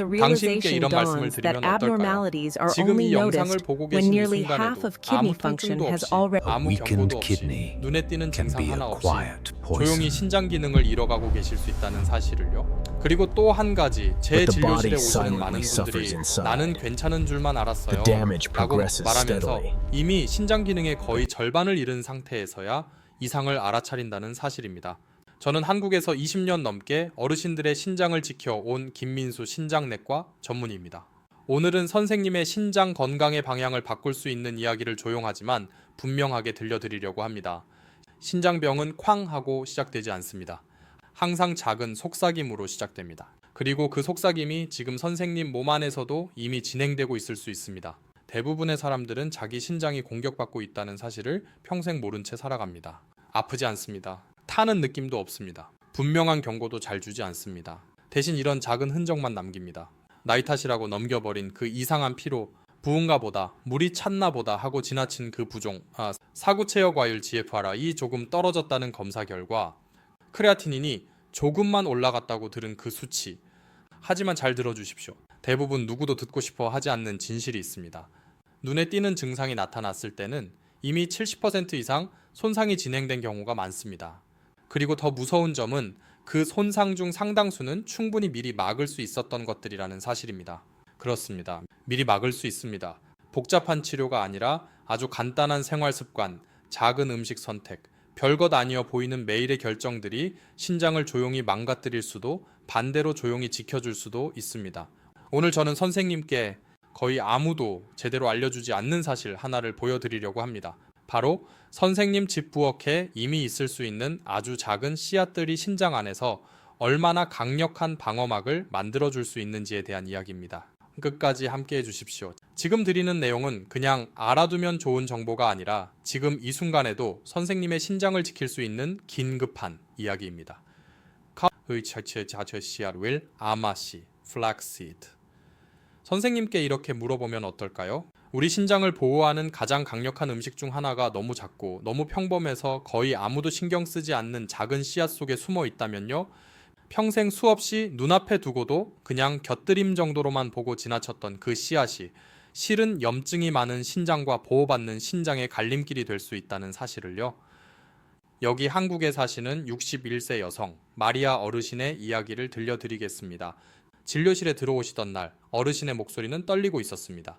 The 당신께 realization 이런 말씀을 dawns that 드리면 어떨까요? abnormalities are 지금 only 이 영상을 noticed 보고 when 계신 이 순간에도 half of 아무 kidney function 통증도 has 없이 already 아무 weakened 경고도 없이 kidney 눈에 띄는 can 증상 be a 하나 없이. 조용히 신장 기능을 잃어가고 계실 수 있다는 사실을요. 그리고 또 한 가지 제 진료실에 body 오시는 많은 분들이. 나는 괜찮은 줄만 알았어요. The damage 라고 progresses 말하면서 steadily. 이미 신장 기능의 거의 절반을 잃은 상태에서야 이상을 알아차린다는 사실입니다. 저는 한국에서 20년 넘게 어르신들의 신장을 지켜온 김민수 신장내과 전문의입니다. 오늘은 선생님의 신장 건강의 방향을 바꿀 수 있는 이야기를 조용하지만 분명하게 들려드리려고 합니다. 신장병은 쾅 하고 시작되지 않습니다. 항상 작은 속삭임으로 시작됩니다. 그리고 그 속삭임이 지금 선생님 몸 안에서도 이미 진행되고 있을 수 있습니다. 대부분의 사람들은 자기 신장이 공격받고 있다는 사실을 평생 모른 채 살아갑니다. 아프지 않습니다. 타는 느낌도 없습니다. 분명한 경고도 잘 주지 않습니다. 대신 이런 작은 흔적만 남깁니다. 나이 탓이라고 넘겨버린 그 이상한 피로 부은가 보다 물이 찼나 보다 하고 지나친 그 부종 아, 사구체여 과율 GFR이 조금 떨어졌다는 검사 결과 크레아티닌이 조금만 올라갔다고 들은 그 수치 하지만 잘 들어주십시오. 대부분 누구도 듣고 싶어 하지 않는 진실이 있습니다. 눈에 띄는 증상이 나타났을 때는 이미 70% 이상 손상이 진행된 경우가 많습니다. 그리고 더 무서운 점은 그 손상 중 상당수는 충분히 미리 막을 수 있었던 것들이라는 사실입니다. 그렇습니다. 미리 막을 수 있습니다. 복잡한 치료가 아니라 아주 간단한 생활 습관, 작은 음식 선택, 별것 아니어 보이는 매일의 결정들이 신장을 조용히 망가뜨릴 수도 반대로 조용히 지켜줄 수도 있습니다. 오늘 저는 선생님께 거의 아무도 제대로 알려주지 않는 사실 하나를 보여드리려고 합니다. 바로 선생님 집 부엌에 이미 있을 수 있는 아주 작은 씨앗들이 신장 안에서 얼마나 강력한 방어막을 만들어 줄 수 있는지에 대한 이야기입니다. 끝까지 함께 해 주십시오. 지금 드리는 내용은 그냥 알아두면 좋은 정보가 아니라 지금 이 순간에도 선생님의 신장을 지킬 수 있는 긴급한 이야기입니다. 의 자체 자체 씨앗 윌 아마씨 플락시드 선생님께 이렇게 물어보면 어떨까요? 우리 신장을 보호하는 가장 강력한 음식 중 하나가 너무 작고 너무 평범해서 거의 아무도 신경 쓰지 않는 작은 씨앗 속에 숨어 있다면요. 평생 수없이 눈앞에 두고도 그냥 곁들임 정도로만 보고 지나쳤던 그 씨앗이 실은 염증이 많은 신장과 보호받는 신장의 갈림길이 될 수 있다는 사실을요. 여기 한국에 사시는 61세 여성 마리아 어르신의 이야기를 들려드리겠습니다. 진료실에 들어오시던 날 어르신의 목소리는 떨리고 있었습니다.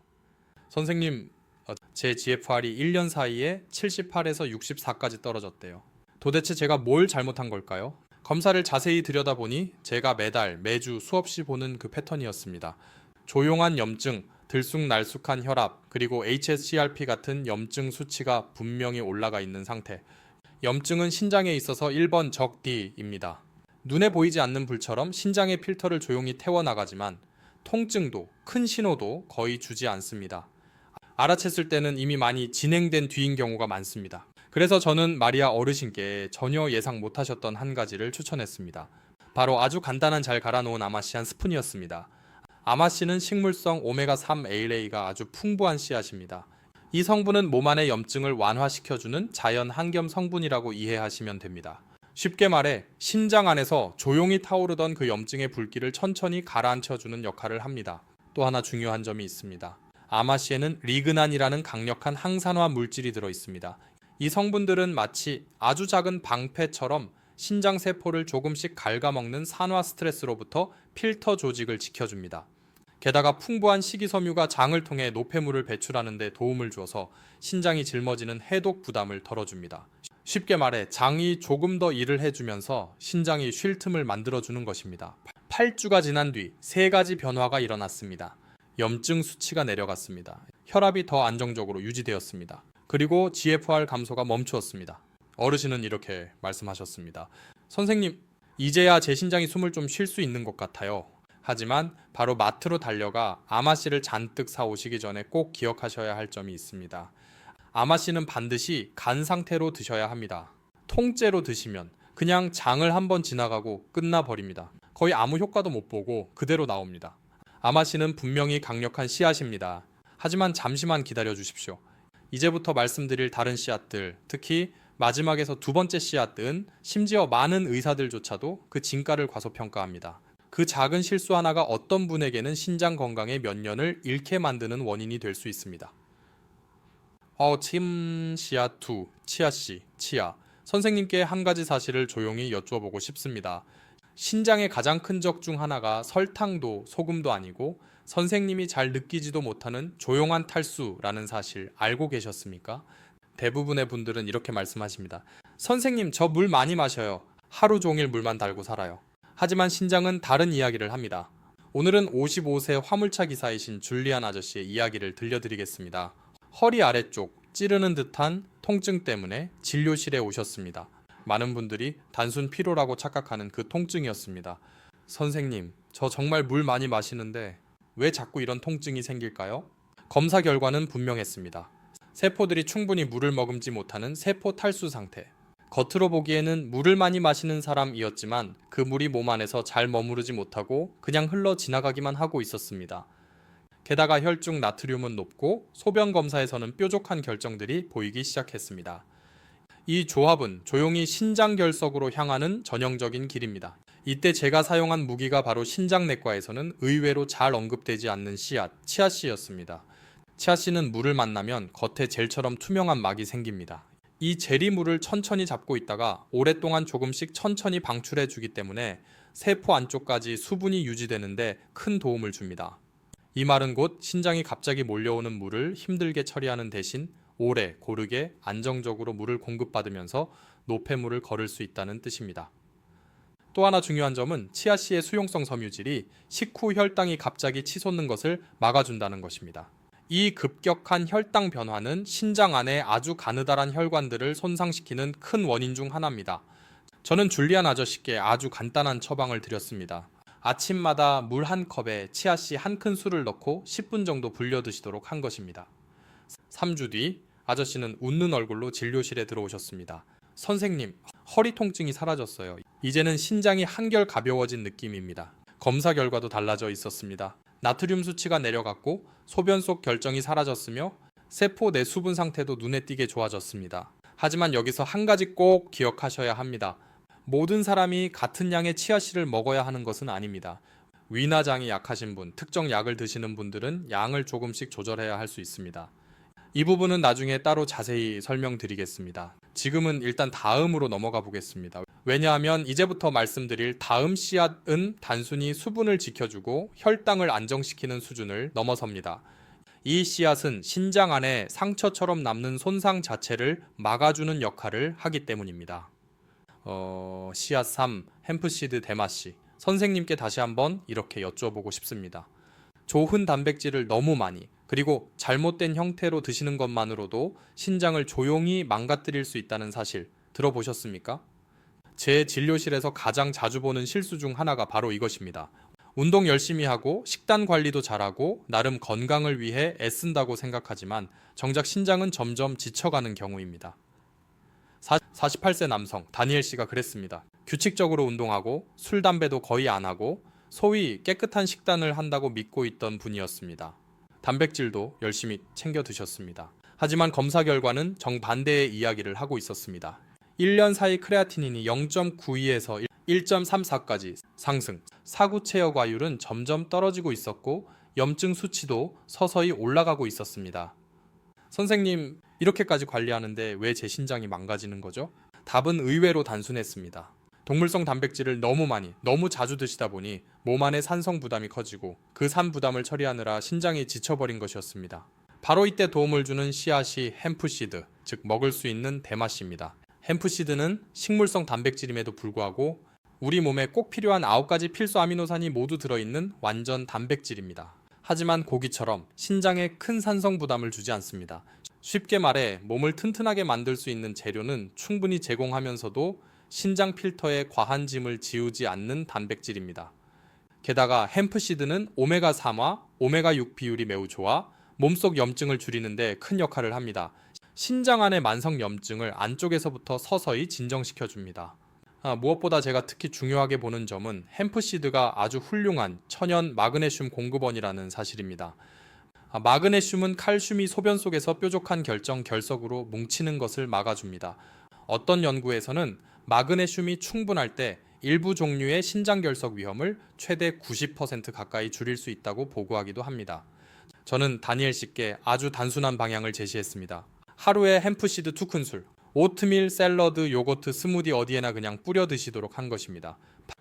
선생님, 어, 제 GFR이 1년 사이에 78에서 64까지 떨어졌대요. 도대체 제가 뭘 잘못한 걸까요? 검사를 자세히 들여다보니 제가 매달 매주 수없이 보는 그 패턴이었습니다. 조용한 염증, 들쑥날쑥한 혈압, 그리고 HSCRP 같은 염증 수치가 분명히 올라가 있는 상태. 염증은 신장에 있어서 1번 적D입니다. 눈에 보이지 않는 불처럼 신장의 필터를 조용히 태워나가지만 통증도 큰 신호도 거의 주지 않습니다. 알아챘을 때는 이미 많이 진행된 뒤인 경우가 많습니다. 그래서 저는 마리아 어르신께 전혀 예상 못하셨던 한 가지를 추천했습니다. 바로 아주 간단한 잘 갈아놓은 아마씨 한 스푼이었습니다. 아마씨는 식물성 오메가3 ALA가 아주 풍부한 씨앗입니다. 이 성분은 몸 안의 염증을 완화시켜주는 자연 항염 성분이라고 이해하시면 됩니다. 쉽게 말해 신장 안에서 조용히 타오르던 그 염증의 불길을 천천히 가라앉혀주는 역할을 합니다. 또 하나 중요한 점이 있습니다. 아마씨에는 리그난이라는 강력한 항산화 물질이 들어 있습니다. 이 성분들은 마치 아주 작은 방패처럼 신장 세포를 조금씩 갉아먹는 산화 스트레스로부터 필터 조직을 지켜줍니다. 게다가 풍부한 식이섬유가 장을 통해 노폐물을 배출하는 데 도움을 주어서 신장이 짊어지는 해독 부담을 덜어줍니다. 쉽게 말해 장이 조금 더 일을 해주면서 신장이 쉴 틈을 만들어주는 것입니다. 8주가 지난 뒤 세 가지 변화가 일어났습니다. 염증 수치가 내려갔습니다. 혈압이 더 안정적으로 유지되었습니다. 그리고 GFR 감소가 멈추었습니다. 어르신은 이렇게 말씀하셨습니다. 선생님, 이제야 제 신장이 숨을 좀 쉴 수 있는 것 같아요. 하지만 바로 마트로 달려가 아마 씨를 잔뜩 사 오시기 전에 꼭 기억하셔야 할 점이 있습니다. 아마 씨는 반드시 간 상태로 드셔야 합니다. 통째로 드시면 그냥 장을 한번 지나가고 끝나버립니다. 거의 아무 효과도 못 보고 그대로 나옵니다. 아마씨는 분명히 강력한 씨앗입니다. 하지만 잠시만 기다려 주십시오. 이제부터 말씀드릴 다른 씨앗들, 특히 마지막에서 두 번째 씨앗은 심지어 많은 의사들조차도 그 진가를 과소평가합니다. 그 작은 실수 하나가 어떤 분에게는 신장 건강의 몇 년을 잃게 만드는 원인이 될 수 있습니다. 어, 침 시아 투 치아 씨, 치아 선생님께 한 가지 사실을 조용히 여쭈어보고 싶습니다. 신장의 가장 큰 적 중 하나가 설탕도 소금도 아니고 선생님이 잘 느끼지도 못하는 조용한 탈수라는 사실 알고 계셨습니까? 대부분의 분들은 이렇게 말씀하십니다. 선생님, 저 물 많이 마셔요. 하루 종일 물만 달고 살아요. 하지만 신장은 다른 이야기를 합니다. 오늘은 55세 화물차 기사이신 줄리안 아저씨의 이야기를 들려드리겠습니다. 허리 아래쪽 찌르는 듯한 통증 때문에 진료실에 오셨습니다. 많은 분들이 단순 피로라고 착각하는 그 통증이었습니다. 선생님, 저 정말 물 많이 마시는데 왜 자꾸 이런 통증이 생길까요? 검사 결과는 분명했습니다. 세포들이 충분히 물을 머금지 못하는 세포 탈수 상태. 겉으로 보기에는 물을 많이 마시는 사람이었지만 그 물이 몸 안에서 잘 머무르지 못하고 그냥 흘러 지나가기만 하고 있었습니다. 게다가 혈중 나트륨은 높고 소변 검사에서는 뾰족한 결정들이 보이기 시작했습니다. 이 조합은 조용히 신장 결석으로 향하는 전형적인 길입니다. 이때 제가 사용한 무기가 바로 신장내과에서는 의외로 잘 언급되지 않는 씨앗, 치아씨였습니다. 치아씨는 물을 만나면 겉에 젤처럼 투명한 막이 생깁니다. 이 젤이 물을 천천히 잡고 있다가 오랫동안 조금씩 천천히 방출해 주기 때문에 세포 안쪽까지 수분이 유지되는데 큰 도움을 줍니다. 이 말은 곧 신장이 갑자기 몰려오는 물을 힘들게 처리하는 대신 오래 고르게 안정적으로 물을 공급받으면서 노폐물을 걸을 수 있다는 뜻입니다. 또 하나 중요한 점은 치아씨의 수용성 섬유질이 식후 혈당이 갑자기 치솟는 것을 막아준다는 것입니다. 이 급격한 혈당 변화는 신장 안에 아주 가느다란 혈관들을 손상시키는 큰 원인 중 하나입니다. 저는 줄리안 아저씨께 아주 간단한 처방을 드렸습니다. 아침마다 물 한 컵에 치아씨 한 큰술을 넣고 10분 정도 불려 드시도록 한 것입니다. 3주 뒤 아저씨는 웃는 얼굴로 진료실에 들어오셨습니다. 선생님, 허리 통증이 사라졌어요. 이제는 신장이 한결 가벼워진 느낌입니다. 검사 결과도 달라져 있었습니다. 나트륨 수치가 내려갔고 소변 속 결정이 사라졌으며 세포 내 수분 상태도 눈에 띄게 좋아졌습니다. 하지만 여기서 한 가지 꼭 기억하셔야 합니다. 모든 사람이 같은 양의 치아씨를 먹어야 하는 것은 아닙니다. 위나 장이 약하신 분, 특정 약을 드시는 분들은 양을 조금씩 조절해야 할 수 있습니다. 이 부분은 나중에 따로 자세히 설명드리겠습니다. 지금은 일단 다음으로 넘어가 보겠습니다. 왜냐하면 이제부터 말씀드릴 다음 씨앗은 단순히 수분을 지켜주고 혈당을 안정시키는 수준을 넘어섭니다. 이 씨앗은 신장 안에 상처처럼 남는 손상 자체를 막아주는 역할을 하기 때문입니다. 어, 씨앗 3, 햄프시드 대마씨. 선생님께 다시 한번 이렇게 여쭈어보고 싶습니다. 좋은 단백질을 너무 많이, 그리고 잘못된 형태로 드시는 것만으로도 신장을 조용히 망가뜨릴 수 있다는 사실 들어보셨습니까? 제 진료실에서 가장 자주 보는 실수 중 하나가 바로 이것입니다. 운동 열심히 하고 식단 관리도 잘하고 나름 건강을 위해 애쓴다고 생각하지만 정작 신장은 점점 지쳐가는 경우입니다. 48세 남성 다니엘 씨가 그랬습니다. 규칙적으로 운동하고 술, 담배도 거의 안 하고 소위 깨끗한 식단을 한다고 믿고 있던 분이었습니다. 단백질도 열심히 챙겨 드셨습니다. 하지만 검사 결과는 정반대의 이야기를 하고 있었습니다. 1년 사이 크레아티닌이 0.92에서 1.34까지 상승, 사구 체여 과율은 점점 떨어지고 있었고 염증 수치도 서서히 올라가고 있었습니다. 선생님, 이렇게까지 관리하는데 왜 제 신장이 망가지는 거죠? 답은 의외로 단순했습니다. 동물성 단백질을 너무 많이, 너무 자주 드시다 보니 몸 안의 산성 부담이 커지고 그 산 부담을 처리하느라 신장이 지쳐버린 것이었습니다. 바로 이때 도움을 주는 씨앗이 햄프시드, 즉 먹을 수 있는 대마씨입니다. 햄프시드는 식물성 단백질임에도 불구하고 우리 몸에 꼭 필요한 9가지 필수 아미노산이 모두 들어있는 완전 단백질입니다. 하지만 고기처럼 신장에 큰 산성 부담을 주지 않습니다. 쉽게 말해 몸을 튼튼하게 만들 수 있는 재료는 충분히 제공하면서도 신장 필터에 과한 짐을 지우지 않는 단백질입니다. 게다가 햄프시드는 오메가3와 오메가6 비율이 매우 좋아 몸속 염증을 줄이는데 큰 역할을 합니다. 신장 안의 만성 염증을 안쪽에서부터 서서히 진정시켜 줍니다. 아, 무엇보다 제가 특히 중요하게 보는 점은 햄프시드가 아주 훌륭한 천연 마그네슘 공급원이라는 사실입니다. 아, 마그네슘은 칼슘이 소변 속에서 뾰족한 결정 결석으로 뭉치는 것을 막아줍니다. 어떤 연구에서는 마그네슘이 충분할 때 일부 종류의 신장결석 위험을 최대 90% 가까이 줄일 수 있다고 보고하기도 합니다. 저는 다니엘 씨께 아주 단순한 방향을 제시했습니다. 하루에 햄프시드 2큰술, 오트밀, 샐러드, 요거트, 스무디 어디에나 그냥 뿌려 드시도록 한 것입니다.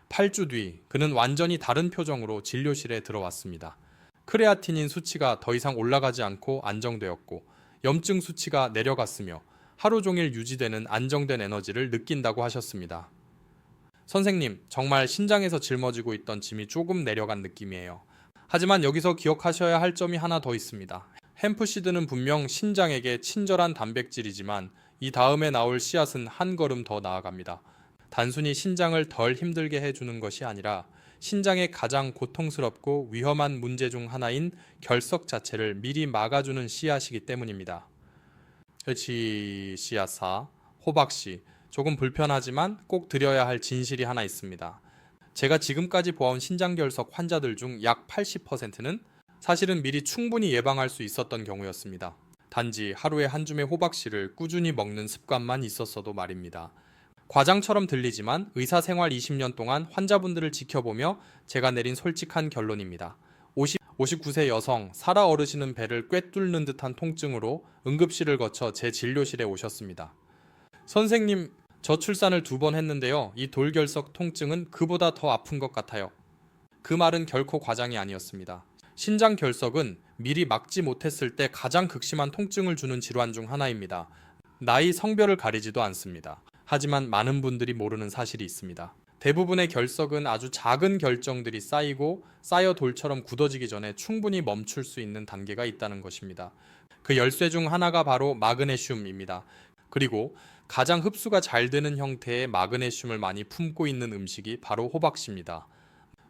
8주 뒤 그는 완전히 다른 표정으로 진료실에 들어왔습니다. 크레아티닌 수치가 더 이상 올라가지 않고 안정되었고 염증 수치가 내려갔으며 하루 종일 유지되는 안정된 에너지를 느낀다고 하셨습니다. 선생님, 정말 신장에서 짊어지고 있던 짐이 조금 내려간 느낌이에요. 하지만 여기서 기억하셔야 할 점이 하나 더 있습니다. 햄프시드는 분명 신장에게 친절한 단백질이지만 이 다음에 나올 씨앗은 한 걸음 더 나아갑니다. 단순히 신장을 덜 힘들게 해주는 것이 아니라 신장의 가장 고통스럽고 위험한 문제 중 하나인 결석 자체를 미리 막아주는 씨앗이기 때문입니다. 씨앗사, 호박씨, 조금 불편하지만 꼭 드려야 할 진실이 하나 있습니다. 제가 지금까지 보아온 신장결석 환자들 중 약 80%는 사실은 미리 충분히 예방할 수 있었던 경우였습니다. 단지 하루에 한 줌의 호박씨를 꾸준히 먹는 습관만 있었어도 말입니다. 과장처럼 들리지만 의사 생활 20년 동안 환자분들을 지켜보며 제가 내린 솔직한 결론입니다. 50, 59세 여성 사라 어르신은 배를 꿰뚫는 듯한 통증으로 응급실을 거쳐 제 진료실에 오셨습니다. 선생님, 저 출산을 두 번 했는데요. 이 돌결석 통증은 그보다 더 아픈 것 같아요. 그 말은 결코 과장이 아니었습니다. 신장 결석은 미리 막지 못했을 때 가장 극심한 통증을 주는 질환 중 하나입니다. 나이, 성별을 가리지도 않습니다. 하지만 많은 분들이 모르는 사실이 있습니다. 대부분의 결석은 아주 작은 결정들이 쌓이고 쌓여 돌처럼 굳어지기 전에 충분히 멈출 수 있는 단계가 있다는 것입니다. 그 열쇠 중 하나가 바로 마그네슘입니다. 그리고 가장 흡수가 잘 되는 형태의 마그네슘을 많이 품고 있는 음식이 바로 호박씨입니다.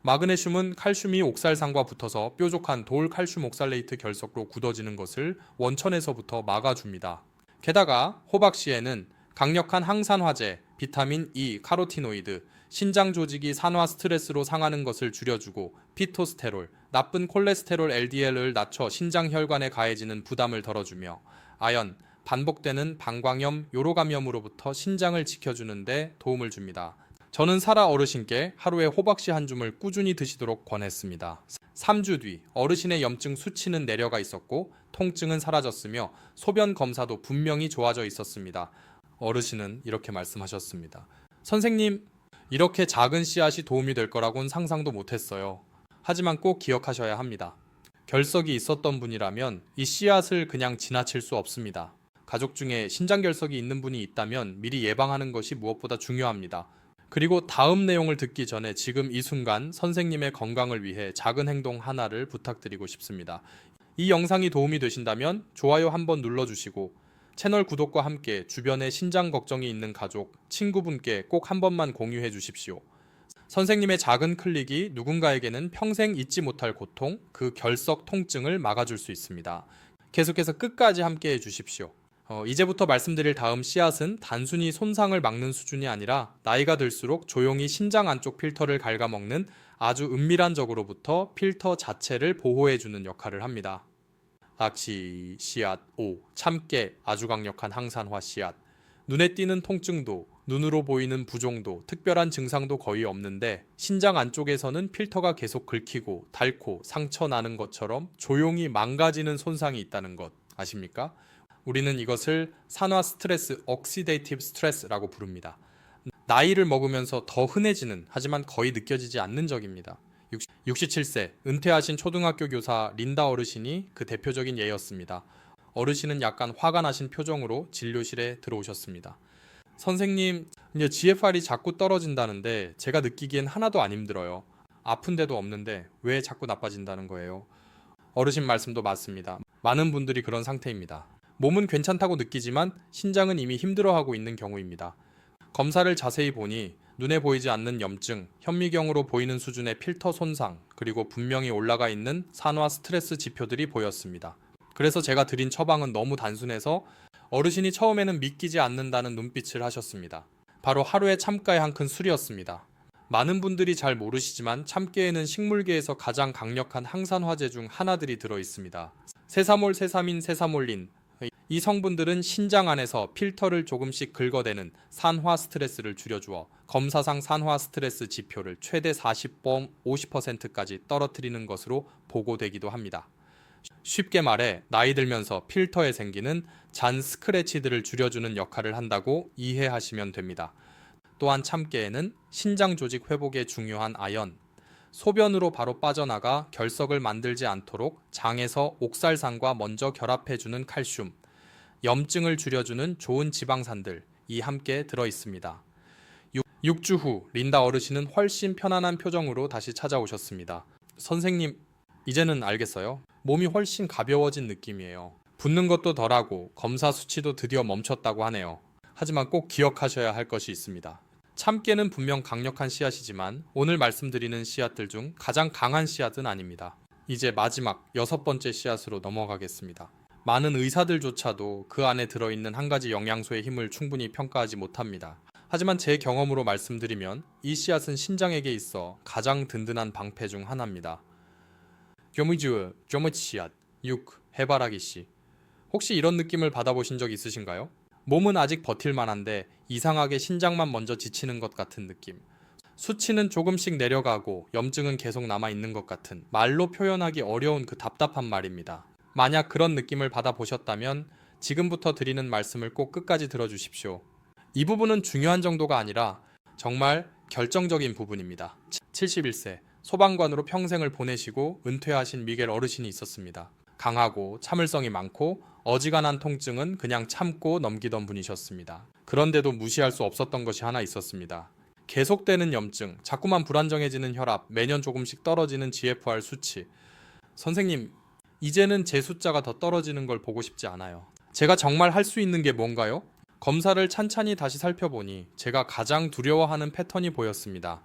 마그네슘은 칼슘이 옥살산과 붙어서 뾰족한 돌 칼슘 옥살레이트 결석으로 굳어지는 것을 원천에서부터 막아줍니다. 게다가 호박씨에는 강력한 항산화제, 비타민 E, 카로티노이드, 신장 조직이 산화 스트레스로 상하는 것을 줄여주고 피토스테롤, 나쁜 콜레스테롤 LDL을 낮춰 신장 혈관에 가해지는 부담을 덜어주며 아연, 반복되는 방광염, 요로감염으로부터 신장을 지켜주는데 도움을 줍니다. 저는 사라 어르신께 하루에 호박씨 한 줌을 꾸준히 드시도록 권했습니다. 3주 뒤 어르신의 염증 수치는 내려가 있었고 통증은 사라졌으며 소변 검사도 분명히 좋아져 있었습니다. 어르신은 이렇게 말씀하셨습니다. 선생님, 이렇게 작은 씨앗이 도움이 될 거라고는 상상도 못했어요. 하지만 꼭 기억하셔야 합니다. 결석이 있었던 분이라면 이 씨앗을 그냥 지나칠 수 없습니다. 가족 중에 신장결석이 있는 분이 있다면 미리 예방하는 것이 무엇보다 중요합니다. 그리고 다음 내용을 듣기 전에 지금 이 순간 선생님의 건강을 위해 작은 행동 하나를 부탁드리고 싶습니다. 이 영상이 도움이 되신다면 좋아요 한번 눌러주시고 채널 구독과 함께 주변에 신장 걱정이 있는 가족, 친구분께 꼭 한 번만 공유해 주십시오. 선생님의 작은 클릭이 누군가에게는 평생 잊지 못할 고통, 그 결석 통증을 막아줄 수 있습니다. 계속해서 끝까지 함께 해 주십시오. 어, 이제부터 말씀드릴 다음 씨앗은 단순히 손상을 막는 수준이 아니라 나이가 들수록 조용히 신장 안쪽 필터를 갉아먹는 아주 은밀한 적으로부터 필터 자체를 보호해주는 역할을 합니다. 악시 씨앗 5 참깨 아주 강력한 항산화 씨앗 눈에 띄는 통증도 눈으로 보이는 부종도 특별한 증상도 거의 없는데 신장 안쪽에서는 필터가 계속 긁히고 닳고 상처 나는 것처럼 조용히 망가지는 손상이 있다는 것 아십니까? 우리는 이것을 산화 스트레스, 억시데이티브 스트레스라고 부릅니다. 나이를 먹으면서 더 흔해지는 하지만 거의 느껴지지 않는 적입니다. 67세 은퇴하신 초등학교 교사 린다 어르신이 그 대표적인 예였습니다. 어르신은 약간 화가 나신 표정으로 진료실에 들어오셨습니다. 선생님, 이제 GFR이 자꾸 떨어진다는데 제가 느끼기엔 하나도 안 힘들어요. 아픈 데도 없는데 왜 자꾸 나빠진다는 거예요? 어르신 말씀도 맞습니다. 많은 분들이 그런 상태입니다. 몸은 괜찮다고 느끼지만 신장은 이미 힘들어하고 있는 경우입니다. 검사를 자세히 보니 눈에 보이지 않는 염증, 현미경으로 보이는 수준의 필터 손상, 그리고 분명히 올라가 있는 산화 스트레스 지표들이 보였습니다. 그래서 제가 드린 처방은 너무 단순해서 어르신이 처음에는 믿기지 않는다는 눈빛을 하셨습니다. 바로 하루에 참가의 한 큰 술이었습니다. 많은 분들이 잘 모르시지만 참깨에는 식물계에서 가장 강력한 항산화제 중 하나들이 들어 있습니다. 세사몰, 세사민, 세사몰린, 이 성분들은 신장 안에서 필터를 조금씩 긁어대는 산화 스트레스를 줄여주어 검사상 산화 스트레스 지표를 최대 40번 50%까지 떨어뜨리는 것으로 보고되기도 합니다. 쉽게 말해 나이 들면서 필터에 생기는 잔 스크래치들을 줄여주는 역할을 한다고 이해하시면 됩니다. 또한 참깨에는 신장 조직 회복에 중요한 아연, 소변으로 바로 빠져나가 결석을 만들지 않도록 장에서 옥살산과 먼저 결합해주는 칼슘, 염증을 줄여주는 좋은 지방산들 이 함께 들어 있습니다. 6 주 후 린다 어르신은 훨씬 편안한 표정으로 다시 찾아오셨습니다. 선생님, 이제는 알겠어요. 몸이 훨씬 가벼워진 느낌이에요. 붓는 것도 덜하고 검사 수치도 드디어 멈췄다고 하네요. 하지만 꼭 기억하셔야 할 것이 있습니다. 참깨는 분명 강력한 씨앗이지만 오늘 말씀드리는 씨앗들 중 가장 강한 씨앗은 아닙니다. 이제 마지막 여섯 번째 씨앗으로 넘어가겠습니다. 많은 의사들조차도 그 안에 들어있는 한 가지 영양소의 힘을 충분히 평가하지 못합니다. 하지만 제 경험으로 말씀드리면 이 씨앗은 신장에게 있어 가장 든든한 방패 중 하나입니다. 교무주 조무치앗 6 해바라기 씨 혹시 이런 느낌을 받아보신 적 있으신가요? 몸은 아직 버틸 만한데 이상하게 신장만 먼저 지치는 것 같은 느낌. 수치는 조금씩 내려가고 염증은 계속 남아 있는 것 같은 말로 표현하기 어려운 그 답답한 말입니다. 만약 그런 느낌을 받아보셨다면 지금부터 드리는 말씀을 꼭 끝까지 들어주십시오. 이 부분은 중요한 정도가 아니라 정말 결정적인 부분입니다. 71세 소방관으로 평생을 보내시고 은퇴하신 미겔 어르신이 있었습니다. 강하고 참을성이 많고 어지간한 통증은 그냥 참고 넘기던 분이셨습니다. 그런데도 무시할 수 없었던 것이 하나 있었습니다. 계속되는 염증, 자꾸만 불안정해지는 혈압, 매년 조금씩 떨어지는 GFR 수치. 선생님, 이제는 제 숫자가 더 떨어지는 걸 보고 싶지 않아요. 제가 정말 할 수 있는 게 뭔가요? 검사를 찬찬히 다시 살펴보니 제가 가장 두려워하는 패턴이 보였습니다.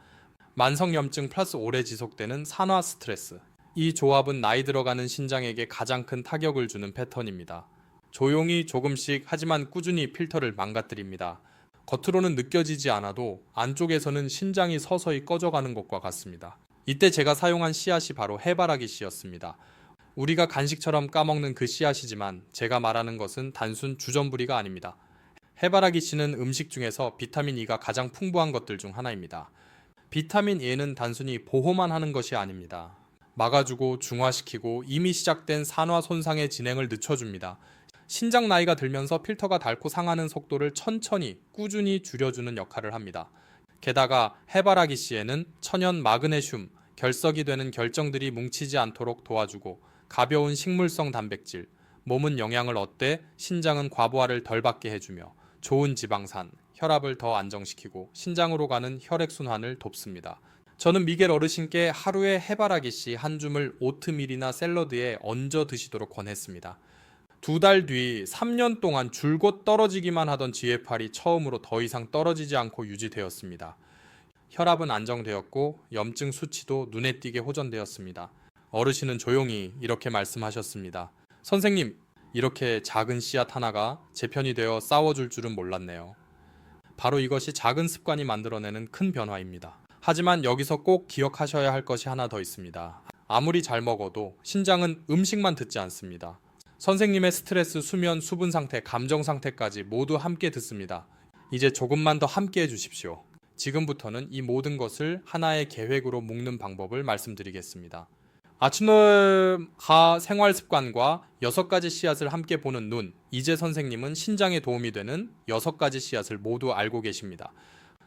만성염증 플러스 오래 지속되는 산화 스트레스. 이 조합은 나이 들어가는 신장에게 가장 큰 타격을 주는 패턴입니다. 조용히 조금씩 하지만 꾸준히 필터를 망가뜨립니다. 겉으로는 느껴지지 않아도 안쪽에서는 신장이 서서히 꺼져가는 것과 같습니다. 이때 제가 사용한 씨앗이 바로 해바라기 씨였습니다. 우리가 간식처럼 까먹는 그 씨앗이지만 제가 말하는 것은 단순 주전부리가 아닙니다. 해바라기 씨는 음식 중에서 비타민 E가 가장 풍부한 것들 중 하나입니다. 비타민 E는 단순히 보호만 하는 것이 아닙니다. 막아주고 중화시키고 이미 시작된 산화 손상의 진행을 늦춰줍니다. 신장 나이가 들면서 필터가 닳고 상하는 속도를 천천히 꾸준히 줄여주는 역할을 합니다. 게다가 해바라기 씨에는 천연 마그네슘, 결석이 되는 결정들이 뭉치지 않도록 도와주고 가벼운 식물성 단백질, 몸은 영양을 얻되 신장은 과부하를 덜 받게 해주며 좋은 지방산, 혈압을 더 안정시키고 신장으로 가는 혈액순환을 돕습니다. 저는 미겔 어르신께 하루에 해바라기 씨 한 줌을 오트밀이나 샐러드에 얹어 드시도록 권했습니다. 두 달 뒤 3년 동안 줄곧 떨어지기만 하던 GFR이 처음으로 더 이상 떨어지지 않고 유지되었습니다. 혈압은 안정되었고 염증 수치도 눈에 띄게 호전되었습니다. 어르신은 조용히 이렇게 말씀하셨습니다. 선생님, 이렇게 작은 씨앗 하나가 제 편이 되어 싸워줄 줄은 몰랐네요. 바로 이것이 작은 습관이 만들어내는 큰 변화입니다. 하지만 여기서 꼭 기억하셔야 할 것이 하나 더 있습니다. 아무리 잘 먹어도 신장은 음식만 듣지 않습니다. 선생님의 스트레스, 수면, 수분 상태, 감정 상태까지 모두 함께 듣습니다. 이제 조금만 더 함께 해 주십시오. 지금부터는 이 모든 것을 하나의 계획으로 묶는 방법을 말씀드리겠습니다. 아침하 생활 습관과 여섯 가지 씨앗을 함께 보는 눈. 이제 선생님은 신장에 도움이 되는 여섯 가지 씨앗을 모두 알고 계십니다.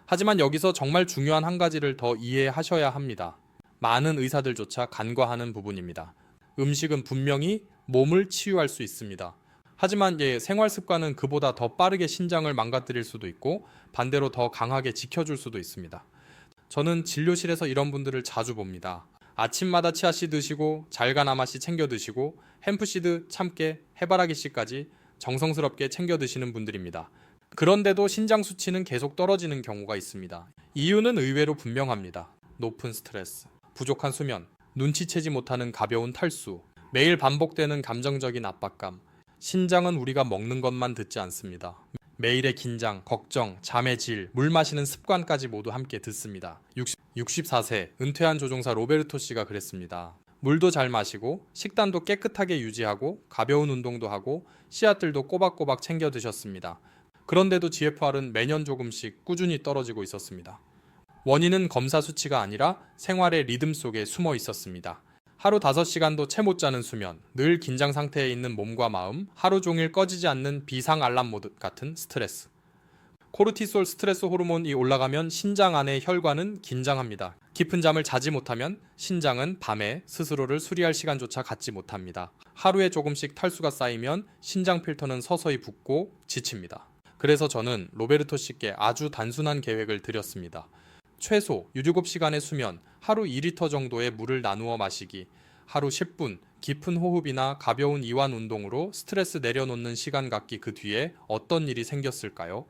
하지만 여기서 정말 중요한 한 가지를 더 이해하셔야 합니다. 많은 의사들조차 간과하는 부분입니다. 음식은 분명히 몸을 치유할 수 있습니다. 하지만 예, 생활 습관은 그보다 더 빠르게 신장을 망가뜨릴 수도 있고 반대로 더 강하게 지켜줄 수도 있습니다. 저는 진료실에서 이런 분들을 자주 봅니다. 아침마다 치아씨 드시고 잘가나마씨 챙겨 드시고 햄프시드, 참깨, 해바라기 씨까지 정성스럽게 챙겨 드시는 분들입니다. 그런데도 신장 수치는 계속 떨어지는 경우가 있습니다. 이유는 의외로 분명합니다. 높은 스트레스, 부족한 수면, 눈치채지 못하는 가벼운 탈수, 매일 반복되는 감정적인 압박감. 신장은 우리가 먹는 것만 듣지 않습니다. 매일의 긴장, 걱정, 잠의 질, 물 마시는 습관까지 모두 함께 듣습니다. 60, 64세 은퇴한 조종사 로베르토 씨가 그랬습니다. 물도 잘 마시고 식단도 깨끗하게 유지하고 가벼운 운동도 하고 씨앗들도 꼬박꼬박 챙겨 드셨습니다. 그런데도 GFR은 매년 조금씩 꾸준히 떨어지고 있었습니다. 원인은 검사 수치가 아니라 생활의 리듬 속에 숨어 있었습니다. 하루 5시간도 채 못 자는 수면, 늘 긴장 상태에 있는 몸과 마음, 하루 종일 꺼지지 않는 비상 알람 모드 같은 스트레스. 코르티솔 스트레스 호르몬이 올라가면 신장 안의 혈관은 긴장합니다. 깊은 잠을 자지 못하면 신장은 밤에 스스로를 수리할 시간조차 갖지 못합니다. 하루에 조금씩 탈수가 쌓이면 신장 필터는 서서히 붓고 지칩니다. 그래서 저는 로베르토 씨께 아주 단순한 계획을 드렸습니다. 최소 7시간의 수면, 하루 2리터 정도의 물을 나누어 마시기, 하루 10분 깊은 호흡이나 가벼운 이완 운동으로 스트레스 내려놓는 시간 갖기 그 뒤에 어떤 일이 생겼을까요?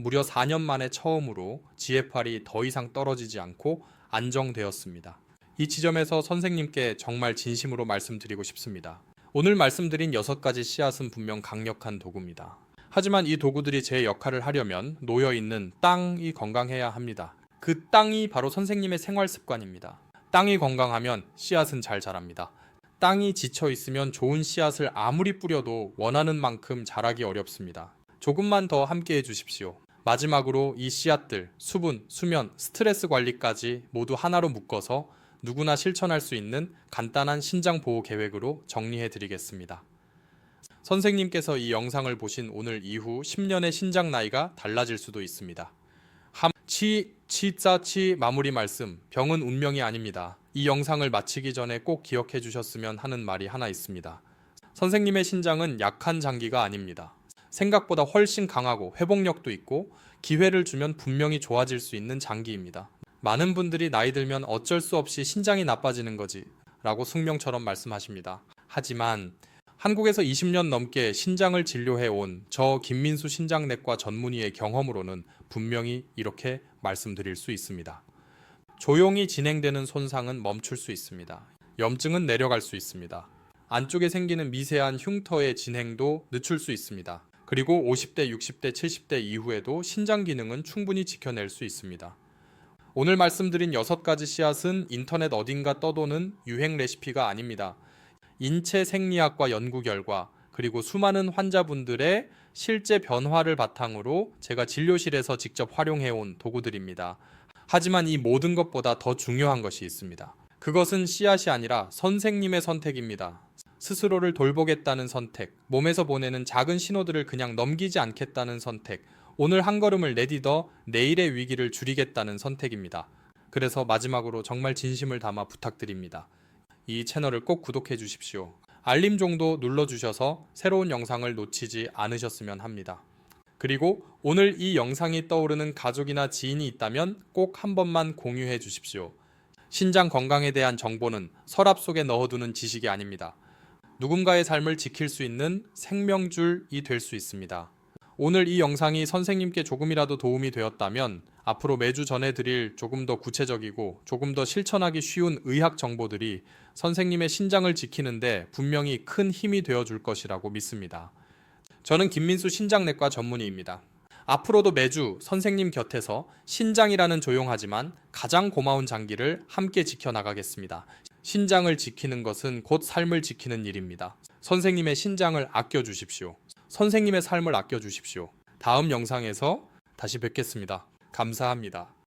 무려 4년 만에 처음으로 GFR이 더 이상 떨어지지 않고 안정되었습니다. 이 지점에서 선생님께 정말 진심으로 말씀드리고 싶습니다. 오늘 말씀드린 6가지 씨앗은 분명 강력한 도구입니다. 하지만 이 도구들이 제 역할을 하려면 놓여 있는 땅이 건강해야 합니다. 그 땅이 바로 선생님의 생활 습관입니다. 땅이 건강하면 씨앗은 잘 자랍니다. 땅이 지쳐 있으면 좋은 씨앗을 아무리 뿌려도 원하는 만큼 자라기 어렵습니다. 조금만 더 함께 해 주십시오. 마지막으로 이 씨앗들, 수분, 수면, 스트레스 관리까지 모두 하나로 묶어서 누구나 실천할 수 있는 간단한 신장 보호 계획으로 정리해 드리겠습니다. 선생님께서 이 영상을 보신 오늘 이후 10년의 신장 나이가 달라질 수도 있습니다. 함, 치, 치짜치 마무리 말씀. 병은 운명이 아닙니다. 이 영상을 마치기 전에 꼭 기억해 주셨으면 하는 말이 하나 있습니다. 선생님의 신장은 약한 장기가 아닙니다. 생각보다 훨씬 강하고 회복력도 있고 기회를 주면 분명히 좋아질 수 있는 장기입니다. 많은 분들이 나이 들면 어쩔 수 없이 신장이 나빠지는 거지 라고 숙명처럼 말씀하십니다. 하지만 한국에서 20년 넘게 신장을 진료해 온 저 김민수 신장내과 전문의의 경험으로는 분명히 이렇게 말씀드릴 수 있습니다. 조용히 진행되는 손상은 멈출 수 있습니다. 염증은 내려갈 수 있습니다. 안쪽에 생기는 미세한 흉터의 진행도 늦출 수 있습니다. 그리고 50대, 60대, 70대 이후에도 신장 기능은 충분히 지켜낼 수 있습니다. 오늘 말씀드린 6가지 씨앗은 인터넷 어딘가 떠도는 유행 레시피가 아닙니다. 인체 생리학과 연구 결과 그리고 수많은 환자분들의 실제 변화를 바탕으로 제가 진료실에서 직접 활용해 온 도구들입니다. 하지만 이 모든 것보다 더 중요한 것이 있습니다. 그것은 씨앗이 아니라 선생님의 선택입니다. 스스로를 돌보겠다는 선택, 몸에서 보내는 작은 신호들을 그냥 넘기지 않겠다는 선택, 오늘 한 걸음을 내딛어 내일의 위기를 줄이겠다는 선택입니다. 그래서 마지막으로 정말 진심을 담아 부탁드립니다. 이 채널을 꼭 구독해 주십시오. 알림 정도 눌러주셔서 새로운 영상을 놓치지 않으셨으면 합니다. 그리고 오늘 이 영상이 떠오르는 가족이나 지인이 있다면 꼭 한 번만 공유해 주십시오. 신장 건강에 대한 정보는 서랍 속에 넣어두는 지식이 아닙니다. 누군가의 삶을 지킬 수 있는 생명줄이 될 수 있습니다. 오늘 이 영상이 선생님께 조금이라도 도움이 되었다면 앞으로 매주 전해드릴 조금 더 구체적이고 조금 더 실천하기 쉬운 의학 정보들이 선생님의 신장을 지키는데 분명히 큰 힘이 되어 줄 것이라고 믿습니다. 저는 김민수 신장내과 전문의입니다. 앞으로도 매주 선생님 곁에서 신장이라는 조용하지만 가장 고마운 장기를 함께 지켜나가겠습니다. 신장을 지키는 것은 곧 삶을 지키는 일입니다. 선생님의 신장을 아껴 주십시오. 선생님의 삶을 아껴 주십시오. 다음 영상에서 다시 뵙겠습니다. 감사합니다.